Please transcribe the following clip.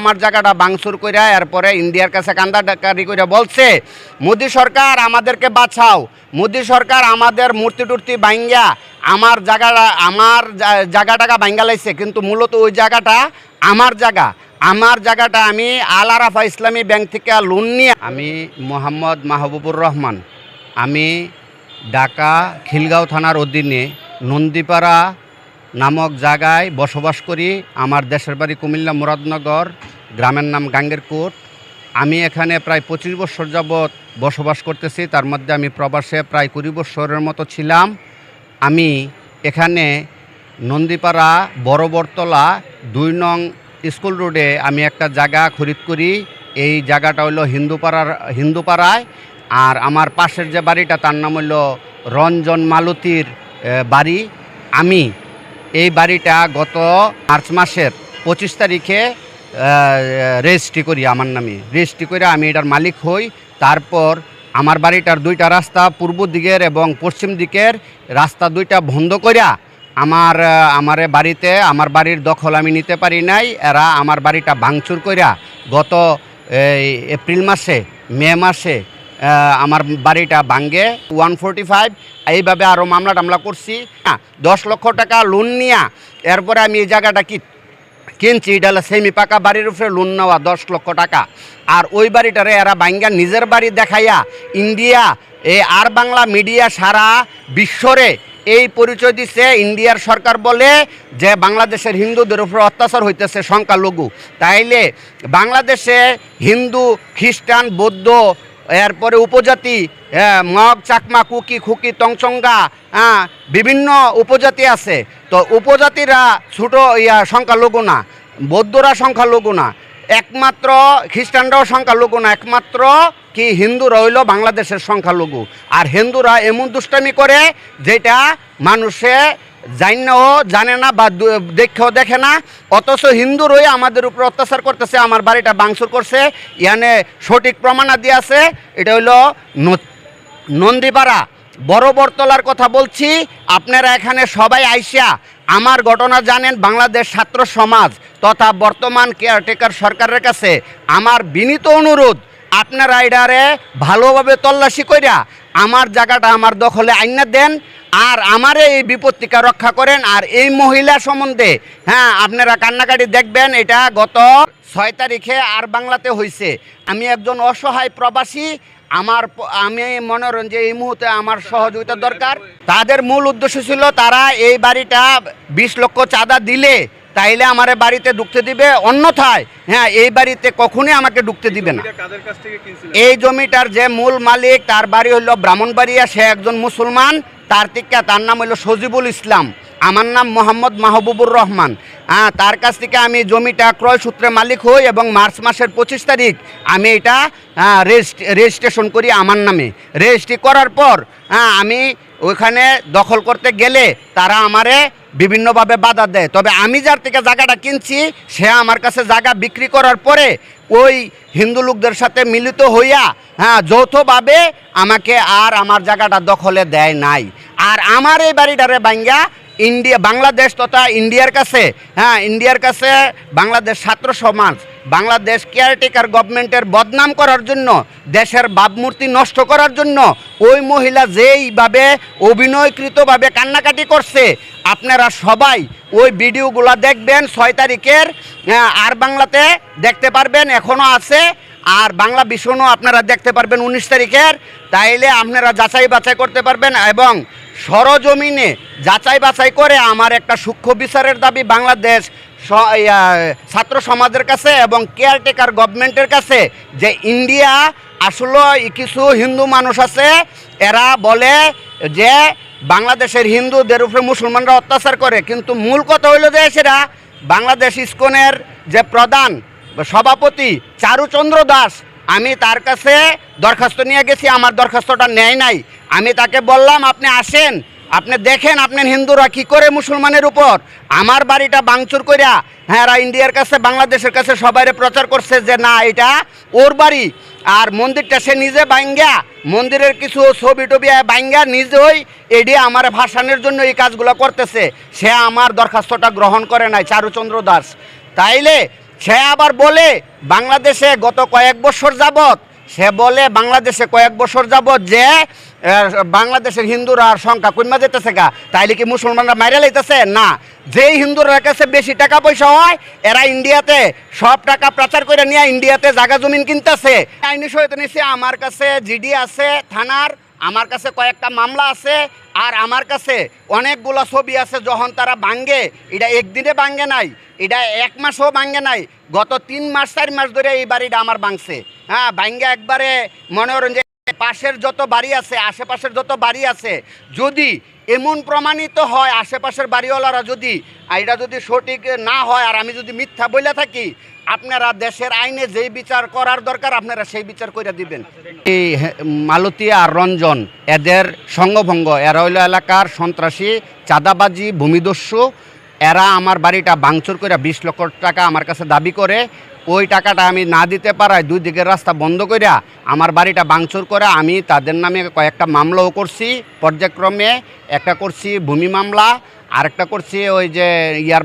আমার জায়গাটা বাংসুর কইরা এরপরে ইন্ডিয়ার কাছে কান্দাকারি করে বলছে, মোদি সরকার, আমাদেরকে বাঁচাও। মোদি সরকার আমাদের মূর্তি টুর্তি ভাঙ্গা আমার জায়গাটা, আমার জায়গাটাকে ভাঙ্গা লাইছে। কিন্তু মূলত ওই জায়গাটা আমার জায়গা। আমার জায়গাটা আমি আল আরাফা ইসলামী ব্যাংক থেকে লোন নিয়ে, আমি মোহাম্মদ মাহবুবুর রহমান। আমি ঢাকা খিলগাঁও থানার অধীনে নন্দীপাড়া নামক জায়গায় বসবাস করি। আমার দেশের বাড়ি কুমিল্লা মুরাদনগর, গ্রামের নাম গাঙ্গেরকোট। আমি এখানে প্রায় পঁচিশ বছর যাবৎ বসবাস করতেছি। তার মধ্যে আমি প্রবাসে প্রায় কুড়ি বছরের মতো ছিলাম। আমি এখানে নন্দীপাড়া বড় বটতলা দুই নং স্কুল রোডে আমি একটা জায়গা খরিদ করি। এই জায়গাটা হলো হিন্দুপাড়ার, হিন্দুপাড়ায়। আর আমার পাশের যে বাড়িটা, তার নাম হলো রঞ্জন মালতির বাড়ি। আমি এই বাড়িটা গত মার্চ মাসের পঁচিশ তারিখে রেজিস্ট্রি করি আমার নামে। রেজিস্ট্রি করে আমি এটার মালিক হই। তারপর আমার বাড়িটার দুইটা রাস্তা পূর্ব দিকের এবং পশ্চিম দিকের রাস্তা দুইটা বন্ধ করিয়া আমার আমার বাড়িতে, আমার বাড়ির দখল আমি নিতে পারি নাই। এরা আমার বাড়িটা ভাঙচুর কইরা গত এপ্রিল মাসে, মে মাসে আমার বাড়িটা ভাঙ্গে ওয়ান ফোরটি ফাইভ এইভাবে আরও মামলা টামলা করছি। হ্যাঁ, দশ লক্ষ টাকা লোন নিয়া এরপরে আমি এই জায়গাটা কি কিনছি এটা সেমি পাকা বাড়ির উপরে লোন নেওয়া দশ লক্ষ টাকা। আর ওই বাড়িটারে এরা বাঙ্গা নিজের বাড়ি দেখাইয়া ইন্ডিয়া এ আর বাংলা মিডিয়া সারা বিশ্বরে এই পরিচয় দিচ্ছে ইন্ডিয়ার সরকার বলে যে বাংলাদেশের হিন্দুদের উপর অত্যাচার হইতেছে সংখ্যালঘু। তাইলে বাংলাদেশে হিন্দু খ্রিস্টান বৌদ্ধ এরপরে উপজাতি হ্যাঁ, মগ চাকমা কুকি খুকি টংচঙ্গা হ্যাঁ বিভিন্ন উপজাতি আছে। তো উপজাতিরা ছোটো ইয়া সংখ্যালঘু না বৌদ্ধরা সংখ্যালঘু না। একমাত্র খ্রিস্টানরাও সংখ্যালঘু না একমাত্র কি হিন্দুরা হইল বাংলাদেশের সংখ্যালঘু। আর হিন্দুরা এমন দুষ্টামি করে যেটা মানুষে জানেও জানে না বা দেখেও দেখে না, অথচ হিন্দুরই আমাদের উপর অত্যাচার করতেছে, আমার বাড়িটা বাংসুর করছে, ইয়ানে সঠিক প্রমাণাদি আছে, এটা হইল ন- নন্দীপাড়া, বড় বরতলার কথা বলছি, আপনারা এখানে সবাই আইসা আমার ঘটনা জানেন বাংলাদেশ ছাত্র সমাজ তথা বর্তমান কেয়ারটেকার সরকারের কাছে। আমার বিনীত অনুরোধ আপনারা এটারে ভালোভাবে তল্লাশি কইরা আমার জায়গাটা আমার দখলে আইনা দেন আর আমারে এই বিপত্তিকা রক্ষা করেন। আর এই মহিলা সম্বন্ধে হ্যাঁ আপনারা কান্নাকাটি দেখবেন, এটা গত ছয় তারিখে আর বাংলাতে হয়েছে আমি একজন অসহায় প্রবাসী, আমার আমি মনে করেন যে এই মুহূর্তে আমার সহযোগিতা দরকার। তাদের মূল উদ্দেশ্য ছিল তারা এই বাড়িটা বিশ লক্ষ চাঁদা দিলে তাইলে আমার বাড়িতে ঢুকতে দিবে অন্যথায় হ্যাঁ এই বাড়িতে কখনই আমাকে ঢুকতে দিবে না। এই জমিটার যে মূল মালিক তার বাড়ি হইল ব্রাহ্মণবাড়িয়া সে একজন মুসলমান তার থেকে তার নাম হইল সজিবুল ইসলাম। আমার নাম মোহাম্মদ মাহবুবুর রহমান। হ্যাঁ তার কাছ থেকে আমি জমিটা ক্রয় সূত্রে মালিক হই এবং মার্চ মাসের পঁচিশ তারিখ আমি এটা হ্যাঁ, রেজিস্ট রেজিস্ট্রেশন করি আমার নামে। রেজিস্ট্রি করার পর হ্যাঁ আমি ওইখানে দখল করতে গেলে তারা আমারে বিভিন্নভাবে বাধা দেয়। তবে আমি যার থেকে জায়গাটা কিনছি, সে আমার কাছে জায়গা বিক্রি করার পরে ওই হিন্দু লোকদের সাথে মিলিত হইয়া হ্যাঁ যৌথভাবে আমাকে আর আমার জায়গাটা দখলে দেয় নাই। আর আমার এই বাড়িটারে বাঙ্গা ইন্ডিয়া, বাংলাদেশ তথা ইন্ডিয়ার কাছে হ্যাঁ ইন্ডিয়ার কাছে বাংলাদেশ ছাত্র সমাজ বাংলাদেশ কেয়ারটেকার গভর্নমেন্টের বদনাম করার জন্য, দেশের ভাবমূর্তি নষ্ট করার জন্য, ওই মহিলা যেইভাবে অভিনয়কৃতভাবে কান্নাকাটি করছে, আপনারা সবাই ওই ভিডিওগুলো দেখবেন ছয় তারিখের আর বাংলাতে দেখতে পারবেন এখনও আছে, আর বাংলা ভীষণও আপনারা দেখতে পারবেন উনিশ তারিখের, তাইলে আপনারা যাচাই বাছাই করতে পারবেন এবং সরজমিনে যাচাই বাছাই করে আমার একটা সূক্ষ্ম বিচারের দাবি বাংলাদেশ ছাত্র সমাজের কাছে এবং কেয়ারটেকার গভর্নমেন্টের কাছে যে ইন্ডিয়া আসলে কিছু হিন্দু মানুষ আছে, এরা বলে যে বাংলাদেশের হিন্দুদের উপরে মুসলমানরা অত্যাচার করে। কিন্তু মূল কথা হইল যে সেটা বাংলাদেশ ইস্কনের যে প্রধান সভাপতি চারুচন্দ্র দাস, আমি তার কাছে দরখাস্ত নিয়ে গেছি, আমার দরখাস্তটা নেয় নাই। আমি তাকে বললাম, আপনি আসেন আপনি দেখেন আপনার হিন্দুরা কি করে মুসলমানের উপর? আমার বাড়িটা বাংচুর কইরা হ্যাঁ ইন্ডিয়ার কাছে, বাংলাদেশের কাছে সবাইরে প্রচার করছে যে, না, এটা ওর বাড়ি। আর মন্দিরটা সে নিজে বাঙ্গা মন্দিরের কিছু ছবি টবি বাঙ্গা নিজেই এডি আমার ভাসানের জন্য এই কাজগুলো করতেছে। সে আমার দরখাস্তটা গ্রহণ করে নাই, চারুচন্দ্র দাস। তাইলে সে আবার বলে, বাংলাদেশে গত কয়েক বছর যাবত সে বলে, বাংলাদেশে কয়েক বছর যাবত যে বাংলাদেশের হিন্দুরা আর সংখ্যা কমা যেতেছে গা, তাইলে কি মুসলমানরা মাইরা লাইতেছে? না, যেই হিন্দুরা কাছে বেশি টাকা পয়সা হয়, এরা ইন্ডিয়াতে সব টাকা প্রচার করে নিয়ে ইন্ডিয়াতে জাগা জমিন কিনতেছে। আইনি সহায়তা নিয়েছে আমার কাছে জিডি আছে, থানার আমার কাছে কয়েকটা মামলা আছে আর আমার কাছে অনেকগুলো ছবি আছে যখন তারা ভাঙ্গে এটা একদিনে ভাঙ্গে নাই, এটা এক মাসও ভাঙ্গে নাই, গত তিন মাস, চার মাস ধরে এই বাড়িটা আমার ভাঙছে। হ্যাঁ ভাঙ্গে একবারে মনে করেন যে পাশের যত বাড়ি আছে, আশেপাশের যত বাড়ি আছে, যদি এমন প্রমাণিত হয় আশেপাশের বাড়িওয়ালারা যদি এটা যদি সঠিক না হয় আর আমি যদি মিথ্যা বলে থাকি আপনারা দেশের আইনে যেই বিচার করার দরকার, আপনারা সেই বিচার করে দিবেন। এই মালতী আর রঞ্জন, এদের সঙ্গভঙ্গ এরা হইল এলাকার সন্ত্রাসী, চাঁদাবাজি, ভূমিদস্যু। এরা আমার বাড়িটা ভাঙচুর করে বিশ লক্ষ টাকা আমার কাছে দাবি করে। ওই টাকাটা আমি না দিতে পারায় দুই দিকের রাস্তা বন্ধ করিয়া আমার বাড়িটা ভাঙচুর করে আমি তাদের নামে কয়েকটা মামলাও করছি। পর্যায়ক্রমে একটা করছি ভূমি মামলা, আরেকটা করছি ওই যে ইয়ার